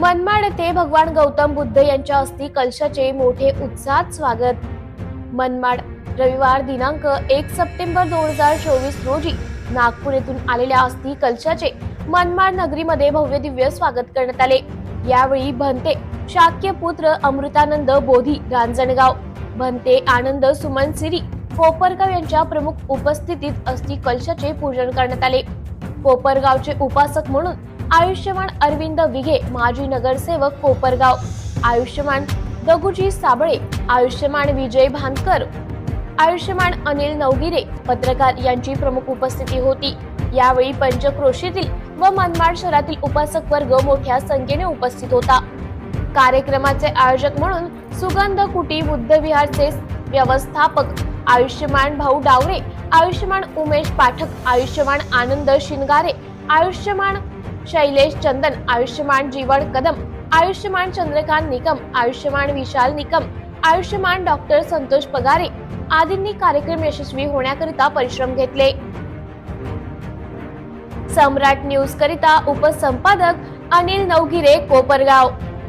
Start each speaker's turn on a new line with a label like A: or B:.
A: मनमाड येथे भगवान गौतम बुद्ध यांच्या अस्थि कलशाचे मोठे उत्साहात स्वागत. मनमाड रविवार दिनांक एक सप्टेंबर दोन हजार चोवीस रोजी नागपूर येथून आलेल्या अस्थि कलशाचे मनमाड नगरीमध्ये भव्य दिव्य स्वागत करण्यात आले. यावेळी भंते शाक्य पुत्र अमृतानंद बोधी रांजणगाव भंते आनंद सुमन सिरी कोपरगाव यांच्या प्रमुख उपस्थितीत अस्थि कलशाचे पूजन करण्यात आले. कोपरगावचे उपासक म्हणून आयुष्यमान अरविंद विघे माजी नगरसेवक कोपरगाव. आयुष्यमान दगुजी साबळे आयुष्यमान विजय भानकर आयुष्यमान अनिल नवगिरे पत्रकार यांची प्रमुख उपस्थिती होती. यावेळी पंचक्रोशीतील व मनमाड शहरातील उपासक वर्ग मोठ्या संख्येने उपस्थित होता. कार्यक्रमाचे आयोजक म्हणून सुगंध कुटी बुद्ध विहारचे व्यवस्थापक आयुष्यमान भाऊ डावरे आयुष्यमान उमेश पाठक आयुष्यमान आनंद शिनगारे आयुष्यमान शैलेश चंदन आयुष्यमान जीवन कदम आयुष्यमान चंद्रकांत निकम आयुष्यमान विशाल निकम आयुष्यमान डॉक्टर संतोष पगारे आदींनी कार्यक्रम यशस्वी होण्याकरिता परिश्रम घेतले. सम्राट न्यूज करिता उपसंपादक अनिल नवगिरे कोपरगाव.